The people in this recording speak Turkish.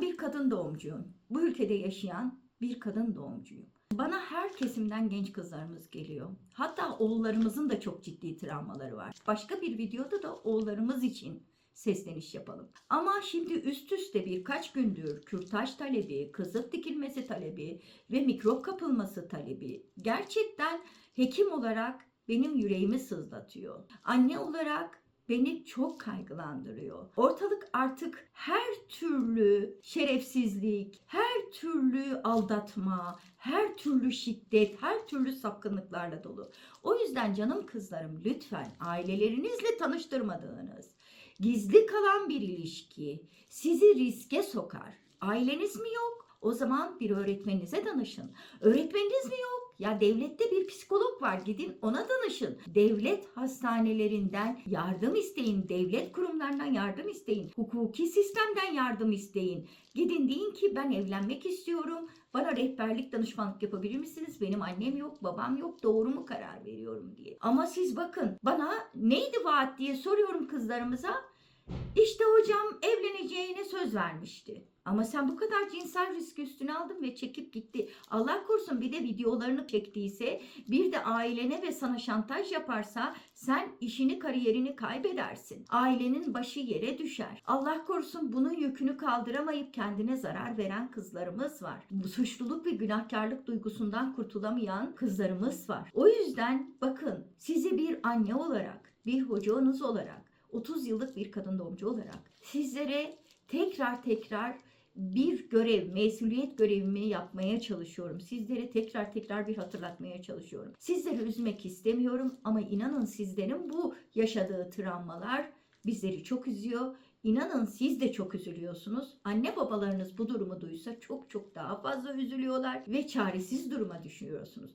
Bir kadın doğumcuyum. Bu ülkede yaşayan bir kadın doğumcuyum. Bana her kesimden genç kızlarımız geliyor. Hatta oğullarımızın da çok ciddi travmaları var. Başka bir videoda da oğullarımız için sesleniş yapalım. Ama şimdi üst üste birkaç gündür kürtaj talebi, kızık dikilmesi talebi ve mikrop kapılması talebi gerçekten hekim olarak benim yüreğimi sızlatıyor. Anne olarak beni çok kaygılandırıyor. Ortalık artık her türlü şerefsizlik, her türlü aldatma, her türlü şiddet, her türlü sapkınlıklarla dolu. O yüzden canım kızlarım lütfen ailelerinizle tanıştırmadığınız, gizli kalan bir ilişki sizi riske sokar. Aileniz mi yok? O zaman bir öğretmeninize danışın. Öğretmeniniz mi yok? Ya devlette bir psikolog var gidin ona danışın. Devlet hastanelerinden yardım isteyin. Devlet kurumlarından yardım isteyin. Hukuki sistemden yardım isteyin. Gidin deyin ki ben evlenmek istiyorum. Bana rehberlik danışmanlık yapabilir misiniz? Benim annem yok, babam yok. Doğru mu karar veriyorum diye. Ama siz bakın bana neydi vaat diye soruyorum kızlarımıza. İşte hocam evleneceğine söz vermişti. Ama sen bu kadar cinsel risk üstüne aldın ve çekip gitti. Allah korusun bir de videolarını çektiyse bir de ailene ve sana şantaj yaparsa sen işini kariyerini kaybedersin. Ailenin başı yere düşer. Allah korusun bunun yükünü kaldıramayıp kendine zarar veren kızlarımız var. Suçluluk ve günahkarlık duygusundan kurtulamayan kızlarımız var. O yüzden bakın sizi bir anne olarak, bir hocanız olarak 30 yıllık bir kadın doğumcu olarak sizlere tekrar tekrar bir görev, mesuliyet görevimi yapmaya çalışıyorum. Sizlere tekrar tekrar bir hatırlatmaya çalışıyorum. Sizleri üzmek istemiyorum ama inanın sizlerin bu yaşadığı travmalar bizleri çok üzüyor. İnanın siz de çok üzülüyorsunuz. Anne babalarınız bu durumu duysa çok çok daha fazla üzülüyorlar ve çaresiz duruma düşüyorsunuz.